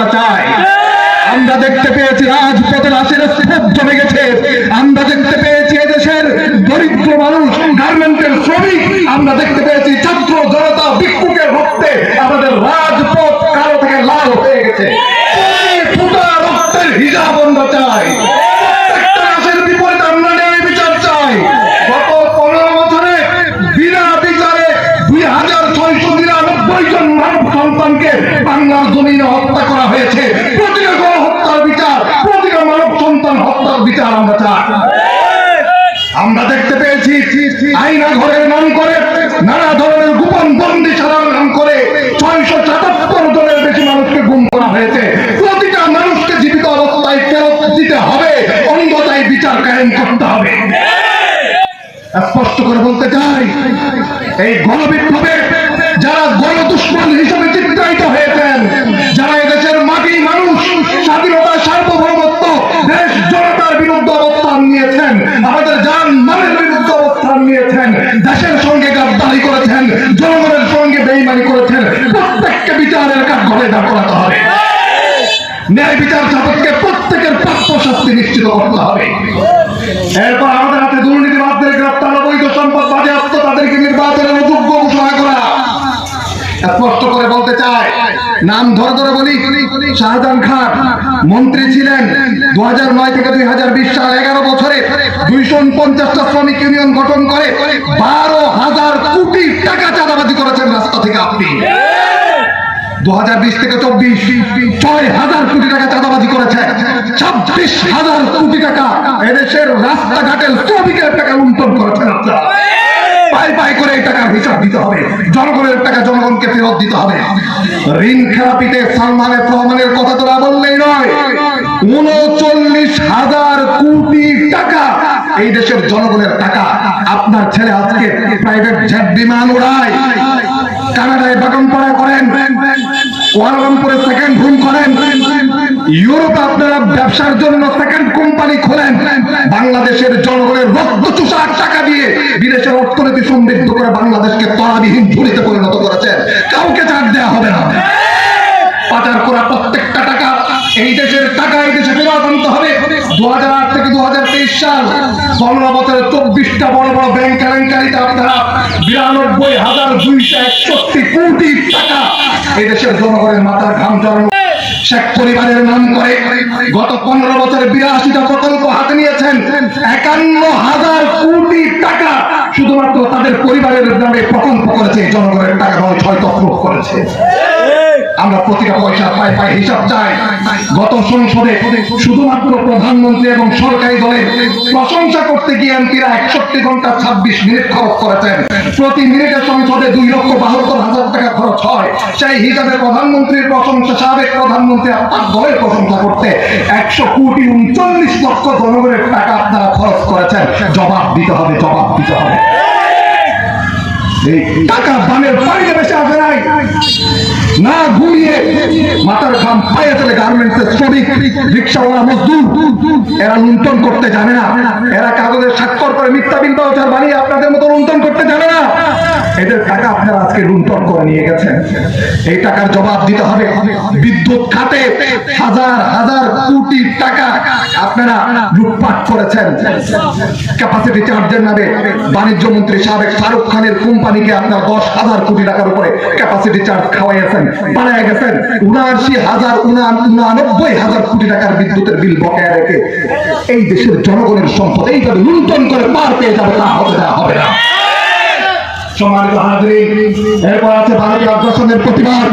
আমরা চাই। আমরা দেখতে পেয়েছি রাজপথের আশের স্তূপ জমে গেছে। আমরা দেখতে পেয়েছি এদেশের দরিদ্র মানুষ গার্মেন্টের শ্রমিক। আমরা দেখতে পেয়েছি ছাত্র জনতা ভিক্ষুকের রক্তে আমাদের রাজপথ কালো থেকে লাল হয়ে গেছে প্রতি ফোঁটা রক্তের হিসাব আমরা চাই প্রত্যেকটা রাশের বিপরীতে আমরা ন্যায় বিচার চাই গত পনেরো বছরে বিনা বিচারে দুই হাজার ছয়শো নিরানব্বই জন মানব সন্তানকে বাংলার জমিনে হত্যা করা হয়েছে প্রতিটা গণ হত্যার বিচার প্রতিটা মানব সন্তান হত্যার বিচার আমরা চাই আমরা দেখতে পেয়েছি আইনা ঘরের নাম করে নানা ধরনের গোপন বন্দি সারার নাম করে ছয়শো সাতাত্তর জনের বেশি মানুষকে গুম করা হয়েছে প্রতিটা মানুষকে জীবিত অবস্থায় ফেরত দিতে হবে অন্ধতায় বিচার কায়েম করতে হবে স্পষ্ট করে বলতে চাই এই গণবিপ্লবে যারা গণদুশ্মন হিসেবে চিত্রায়িত হয়েছেন, যারা এদেশের মাটি মানুষ স্বাধীনতা সার্বভৌমত্ব, দেশ, জনতার বিরুদ্ধে অবস্থান নিয়েছেন, আমাদের যান মানের বিরুদ্ধে অবস্থান নিয়েছেন, দেশের সঙ্গে গাদ্দারি করেছেন, জনগণের সঙ্গে বেইমানি করেছেন, প্রত্যেককে বিচারের কাজ ঘরে দাঁড় করাতে হবে। ন্যায় বিচার সাপেক্ষে প্রত্যেকের প্রাপ্য শাস্তি নিশ্চিত করতে হবে। এরপর আমাদের হাতে দুর্নীতিবাদদের স্পষ্ট করে বলতে চাই নাম ধরে ধরে বলি। শাহজাহান খান, মন্ত্রী ছিলেন দু নয় থেকে দুই হাজার বিশ সাল, এগারো বছরে দুইশো পঞ্চাশটা শ্রমিক ইউনিয়ন গঠন করে বারো হাজার কোটি টাকা চাঁদাবাজি করেছেন রাস্তা থেকে আপনি। দু হাজার বিশ থেকে চব্বিশ, ছয় হাজার কোটি টাকা চাঁদাবাজি করেছে ছাব্বিশ হাজার কোটি টাকা এদেশের রাস্তাঘাটের শ্রমিকের টাকা লুণ্ঠন করেছেন আপনারা। পাই পাই করে এই টাকার হিসাব দিতে হবে। জনগণের টাকা জনগণকে ফেরত দিতে হবে। ঋণ খেলাপিতে সালমানের রহমানের কথা তো না বললেই নয়। উনচল্লিশ হাজার কোটি টাকা এই দেশের জনগণের টাকা আপনার ছেলে আজকে প্রাইভেট জেট বিমান উড়ায়। কানাডায় বাগান পড়া করেন। কুয়ালালামপুরে সেকেন্ড হোম করেন। ইউরোপে আপনারা ব্যবসার জন্য সেকেন্ড কোম্পানি খোলেন। বাংলাদেশের জনগণের রক্ত চুষার টাকা দিয়ে বিদেশের অর্থনীতি সমৃদ্ধ করে বাংলাদেশকে তলাবিহীন ঝুড়িতে পরিণত করেছেন। কাউকে ছাড় দেওয়া হবে না। পাচার করা প্রত্যেকটা টাকা এই দেশের টাকা এই দেশে ফেরত আনতে হবে। দু হাজার আট থেকে দু হাজার তেইশ সাল, পনেরো বছরে চব্বিশটা বড় বড় ব্যাংক কেলেঙ্কারিতে আপনারা বিরানব্বই হাজার দুইশো একষট্টি কোটি টাকা এই দেশের জনগণের মাথার ঘাম জড়ানো শেখ পরিবারের নাম করে গত পনেরো বছরে বিরাশিটা প্রকল্প হাতে নিয়েছেন। একান্ন হাজার কোটি টাকা শুধুমাত্র তাদের পরিবারের নামে প্রকল্প করেছে, জনগণের টাকা ছয় তফরুক করেছে। আমরা প্রতিটা পয়সা পাই পাই হিসাব চাই। গত সংসদে শুধুমাত্র প্রধানমন্ত্রী এবং সরকারি দলের প্রশংসা করতে গিয়ে এমপিরা একষট্টি ঘণ্টা ছাব্বিশ মিনিট খরচ করেছেন। প্রতি মিনিটে সংসদে দুই লক্ষ বাহাত্তর হাজার টাকা খরচ হয়। সেই হিসাবে প্রধানমন্ত্রীর প্রশংসা, সাবেক প্রধানমন্ত্রী আপনার দলের প্রশংসা করতে একশো কোটি উনচল্লিশ লক্ষ জনগণের টাকা আপনারা খরচ করেছেন। জবাব দিতে হবে, জবাব দিতে হবে। এই টাকা বানের বাড়িতে বেশি আসে ঘাম পায়ে চলে গার্মেন্টসের শ্রমিক, রিক্সাওয়ালা, মজদুর। এরা লুণ্ঠন করতে জানে না। এরা কাগজের স্বাক্ষর করে মিথ্যা বিল বানিয়ে আপনাদের মতো লুণ্ঠন করতে জানে না। এদের টাকা আপনারা আজকে লুণ্ঠন করে নিয়ে গেছেন। এই টাকার জবাব দিতে হবে। বিদ্যুৎ খাতে হাজার হাজার কোটি টাকা আপনারা লুটপাট করেছেন। ক্যাপাসিটি চার্জের নামে বাণিজ্য মন্ত্রী সাবেক শাহরুখ খানের কোম্পানিকে আপনার দশ হাজার কোটি টাকার উপরে ক্যাপাসিটি চার্জ খাওয়াইয়েছেন বাড়ায় গেছেন। উনআশি হাজার উনানব্বই হাজার কোটি টাকার বিদ্যুতের বিল বকেয়া রেখে এই দেশের জনগণের সম্পদ এইভাবে লুণ্ঠন করে পার পেয়ে যাবে তা হবে না হবে না। সম্মানিত এরপর আছে ভারতীয় আগ্রাসনের প্রতিবাদ।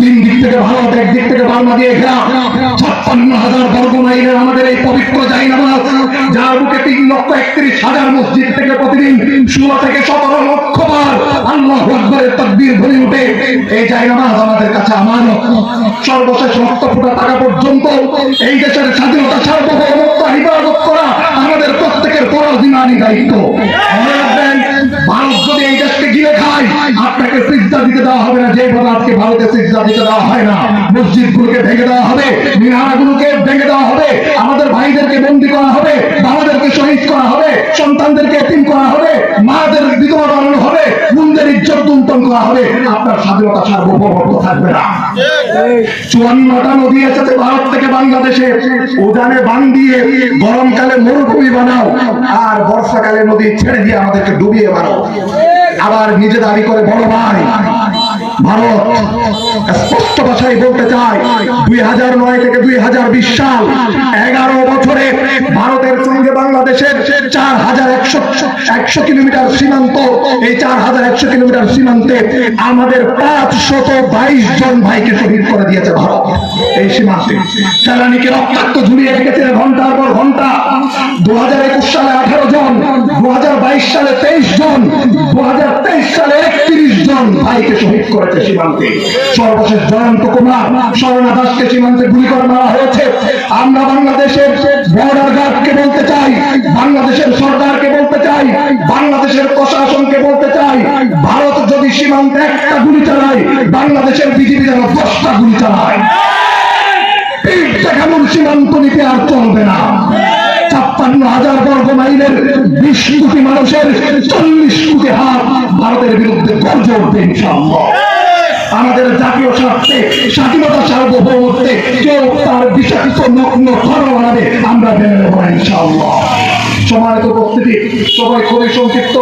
তিন দিক থেকে ভারত একদিক থেকে বার্মা দিয়ে ঘেরা। ছাপ্পান্ন হাজার বর্গ মাইলের আমাদের এই পবিত্র জাইনামাজ যার বুকে তিন লক্ষ একত্রিশ হাজার মসজিদ থেকে প্রতিদিন ষোলো থেকে সতেরো লক্ষ বার আল্লাহ আকবরের তকবীর ধ্বনি উঠে। এই জাইনামাজ আমাদের কাছে আমানত সর্বশেষ রক্ত ফোটা টাকা পর্যন্ত এই দেশের স্বাধীনতা সার্বভৌমত্ব হিফাজত করা আমাদের প্রত্যেকের পরাধীনানি দায়িত্ব। আপনাকে সিজদা দিতে দেওয়া হবে না যেভাবে আজকে ভারতে সিজদা দিতে দেওয়া হয় না। মসজিদগুলোকে ভেঙে দেওয়া হবে, মিনারাগুলোকে ভেঙে দেওয়া হবে, আমাদের ভাইদেরকে বন্দি করা হবে, বাবাদেরকে শহীদ করা হবে, সন্তানদেরকে এতিম করা হবে, মাদের বিধবা বানানো হবে, মুন্দের ইজ্জত লুণ্ঠন করা হবে, আপনার স্বাধীনতা সার্বভৌমত্ব থাকবে না। চুয়ান্নটা নদী এসেছে ভারত থেকে বাংলাদেশে, উজানে বান দিয়ে গরমকালে মরুভূমি বানাও, আর বর্ষাকালে নদী ছেড়ে দিয়ে আমাদেরকে ডুবিয়ে মারো। আবার নিজে দাবি করে বড় ভাই। ভারত স্পষ্ট ভাষায় বলতে চায়, দুই হাজার নয় থেকে দুই হাজার বিশ সাল, এগারো বছরে ভারতের সঙ্গে বাংলাদেশের চার হাজার একশো একশো কিলোমিটার সীমান্ত, এই চার হাজার একশো কিলোমিটার সীমান্তে আমাদের পাঁচ শত বাইশ জন ভাইকে শহীদ করে দিয়েছে ভারত, এই সীমান্তে। জ্বালানিকে রক্তাক্ত ঝুলিয়ে রেখেছে ঘণ্টার পর ঘণ্টা। দু হাজার একুশ সালে আঠারো জন দু হাজার বাইশ সালে তেইশ জন দু হাজার তেইশ সালে একত্রিশ জন ভাইকে শহীদ করেছে সীমান্তে। সর্বশেষ জয়ন্ত কুমার স্বর্ণা দাসকে সীমান্তে গুলি করে মারা হয়েছে। আমরা বাংলাদেশের বর্ডার গার্ডকে বলতে চাই, বাংলাদেশের সরকারকে বলতে চাই, বাংলাদেশের প্রশাসনকে বলতে চাই। ভারত যদি সীমান্তে একটা গুলি চালায়, বাংলাদেশের বিজেপি যেন দশটা গুলি চালায়। পিঠ সীমান্ত নীতি আর চলবে না। ছাপ্পান্ন হাজার বর্গ মাইলের বিশ কোটি মানুষের চল্লিশ কোটি হাত ভারতের বিরুদ্ধে গর্জে উঠবে ইনশাআল্লাহ। আমাদের জাতীয় স্বার্থে, স্বাধীনতা সার্বভৌমত্বে কেউ তার বিষাক্ত নগ্ন বানাবে আমরা মেনে নেব ইনশাআল্লাহ। সমানিত উপস্থিতি, সবাই খুবই সংক্ষিপ্ত।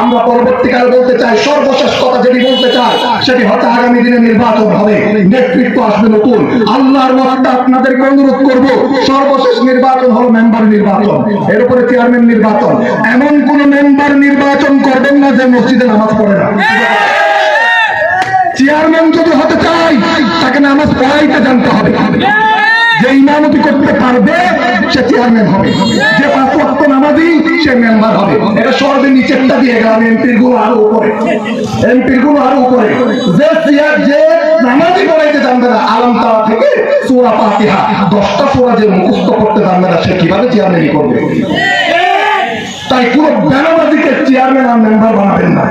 আমরা পরবর্তীকালে বলতে চাই, সর্বশেষ কথা যেটি বলতে চাই, সেটি হয়তো আগামী দিনে নির্বাচন হবে। নেতৃত্ব আসবে নতুন। আল্লাহর ওয়াক্তা আপনাদেরকে অনুরোধ করব, সর্বশেষ নির্বাচন হলো মেম্বার নির্বাচন, এর উপরে চেয়ারম্যান নির্বাচন। এমন কোন মেম্বার নির্বাচন করবেন না যে মসজিদে নামাজ পড়ে না। চেয়ারম্যান যদি হতে চাই তাকে নামাজ পড়াইতে জানতে হবে। যে ইমামতি করতে পারবে, সে চেয়ারম্যান হবে। যে পাঁচ ওয়াক্ত নামাজি, সে মেম্বার হবে। এটা সর্বে নিচেরটা দিয়ে গেলাম, এমপিরগুলো আরও উপরে। এমপিরগুলো আরও উপরে। যে চেয়ার, যে নামাজি পড়াইতে জানবে না আলম তালা থেকে সুরা পাতিহা দশটা সুরা যে মুখস্থ করতে জানবে না, সে কীভাবে চেয়ারম্যানই করবে? তাই পুরো বেনামাজিকে চেয়ারম্যান আর মেম্বার বানাবেন না।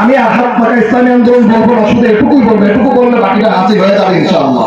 আমি আঘাত পাকা ইসলামী আন্দোলন বলব না, শুধু এটুকুই বলব, এটুকু বললে বাকিটা হাসি হয়ে যাবে ইনশাআল্লাহ।